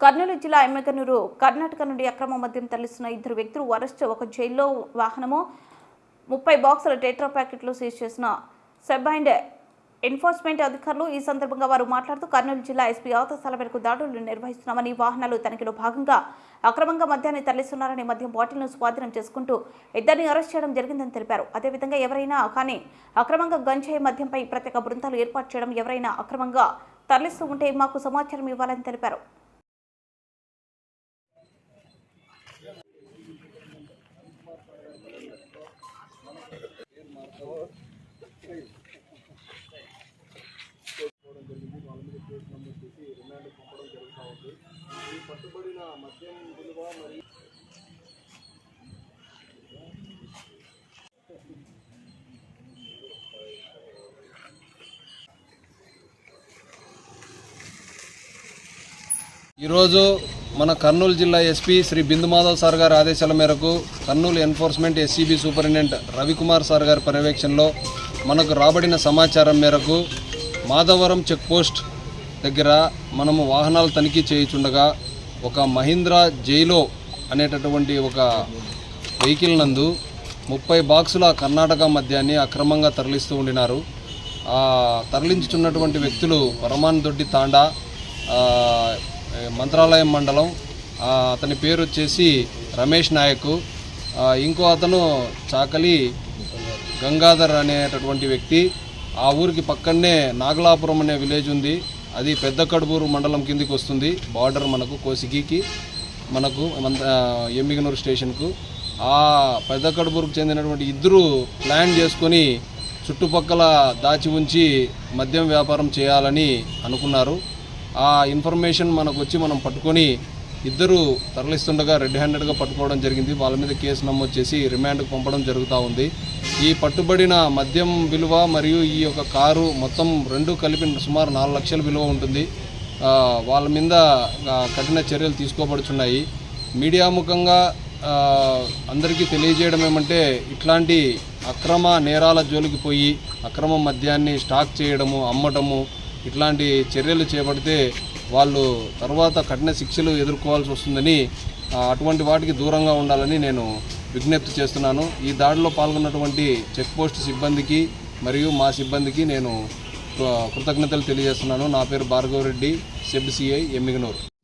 కర్నూలు జిల్లా ఎమ్మెగనూరు కర్ణాటక నుండి అక్రమ మద్యం తరలిస్తున్న ఇద్దరు వ్యక్తులు అరెస్ట్ ఒక జైల్లో వాహనము ముప్పై బాక్సుల టెట్రా ప్యాకెట్లు సీజ్ చేసిన సబ్ అండ్ ఎన్ఫోర్స్మెంట్ అధికారులు ఈ సందర్భంగా వారు మాట్లాడుతూ కర్నూలు జిల్లా ఎస్పీ ఆదేశాల మేరకు దాడులు నిర్వహిస్తున్నామని వాహనాలు తనిఖీలో భాగంగా అక్రమంగా మద్యాన్ని తరలిస్తున్నారని మద్యం బాటిల్ను స్వాధీనం చేసుకుంటూ ఇద్దరిని అరెస్ట్ చేయడం జరిగిందని తెలిపారు. అదేవిధంగా ఎవరైనా కానీ అక్రమంగా గంజాయి మద్యంపై ప్రత్యేక బృందాలు ఏర్పాటు చేయడం ఎవరైనా అక్రమంగా తరలిస్తూ ఉంటే మాకు సమాచారం ఇవ్వాలని తెలిపారు. ఈరోజు మన కర్నూలు జిల్లా ఎస్పీ శ్రీ బిందు మాధవ్ సార్ గారి ఆదేశాల మేరకు Kurnool enforcement SCB superintendent Ravikumar sir గారి పర్యవేక్షణలో మనకు రాబడిన సమాచారం మేరకు మాధవరం చెక్ పోస్ట్ దగ్గర మనము వాహనాలు తనిఖీ చేయుచుండగా ఒక మహీంద్రా జైలో అనేటటువంటి ఒక వెహికల్ నందు ముప్పై బాక్సుల కర్ణాటక మద్యాన్ని అక్రమంగా తరలిస్తూ ఉండినారు. ఆ తరలించుచున్నటువంటి వ్యక్తులు పరమాన్ దొడ్డి తాండా మంత్రాలయం మండలం అతని పేరు వచ్చేసి రమేష్ నాయక్ ఇంకో అతను చాకలి గంగాధర్ అనేటటువంటి వ్యక్తి. ఆ ఊరికి పక్కనే నాగలాపురం అనే విలేజ్ ఉంది. అది పెద్ద కడుపూరు మండలం కిందికి వస్తుంది. బార్డర్ మనకు కోసిగికి మనకు ఎమ్మిగనూరు స్టేషన్కు. ఆ పెద్ద కడుపూరుకు చెందినటువంటి ఇద్దరు ప్లాన్ చేసుకొని చుట్టుపక్కల దాచి ఉంచి మద్యం వ్యాపారం చేయాలని అనుకున్నారు. ఆ ఇన్ఫర్మేషన్ మనకు వచ్చి మనం పట్టుకొని ఇద్దరు తరలిస్తుండగా రెడ్ హ్యాండెడ్గా పట్టుకోవడం జరిగింది. వాళ్ళ మీద కేసు నమోదు చేసి రిమాండ్కు పంపడం జరుగుతూ ఉంది. ఈ పట్టుబడిన మద్యం విలువ మరియు ఈ యొక్క కారు మొత్తం రెండు కలిపి సుమారు నాలుగు లక్షల విలువ ఉంటుంది. వాళ్ళ మీద కఠిన చర్యలు తీసుకోబడుచున్నాయి. మీడియా ముఖంగా అందరికీ తెలియజేయడం ఏమంటే ఇట్లాంటి అక్రమ నేరాల జోలికి పోయి అక్రమ మద్యాన్ని స్టాక్ చేయడము అమ్మటము ఇట్లాంటి చర్యలు చేపడితే వాళ్ళు తర్వాత కఠిన శిక్షలు ఎదుర్కోవాల్సి వస్తుందని అటువంటి వాటికి దూరంగా ఉండాలని నేను విజ్ఞప్తి చేస్తున్నాను. ఈ దాడిలో పాల్గొన్నటువంటి చెక్పోస్ట్ సిబ్బందికి మరియు మా సిబ్బందికి నేను కృతజ్ఞతలు తెలియజేస్తున్నాను. నా పేరు భార్గవరెడ్డి సెబ్ సిఐ ఎమ్మిగనూరు.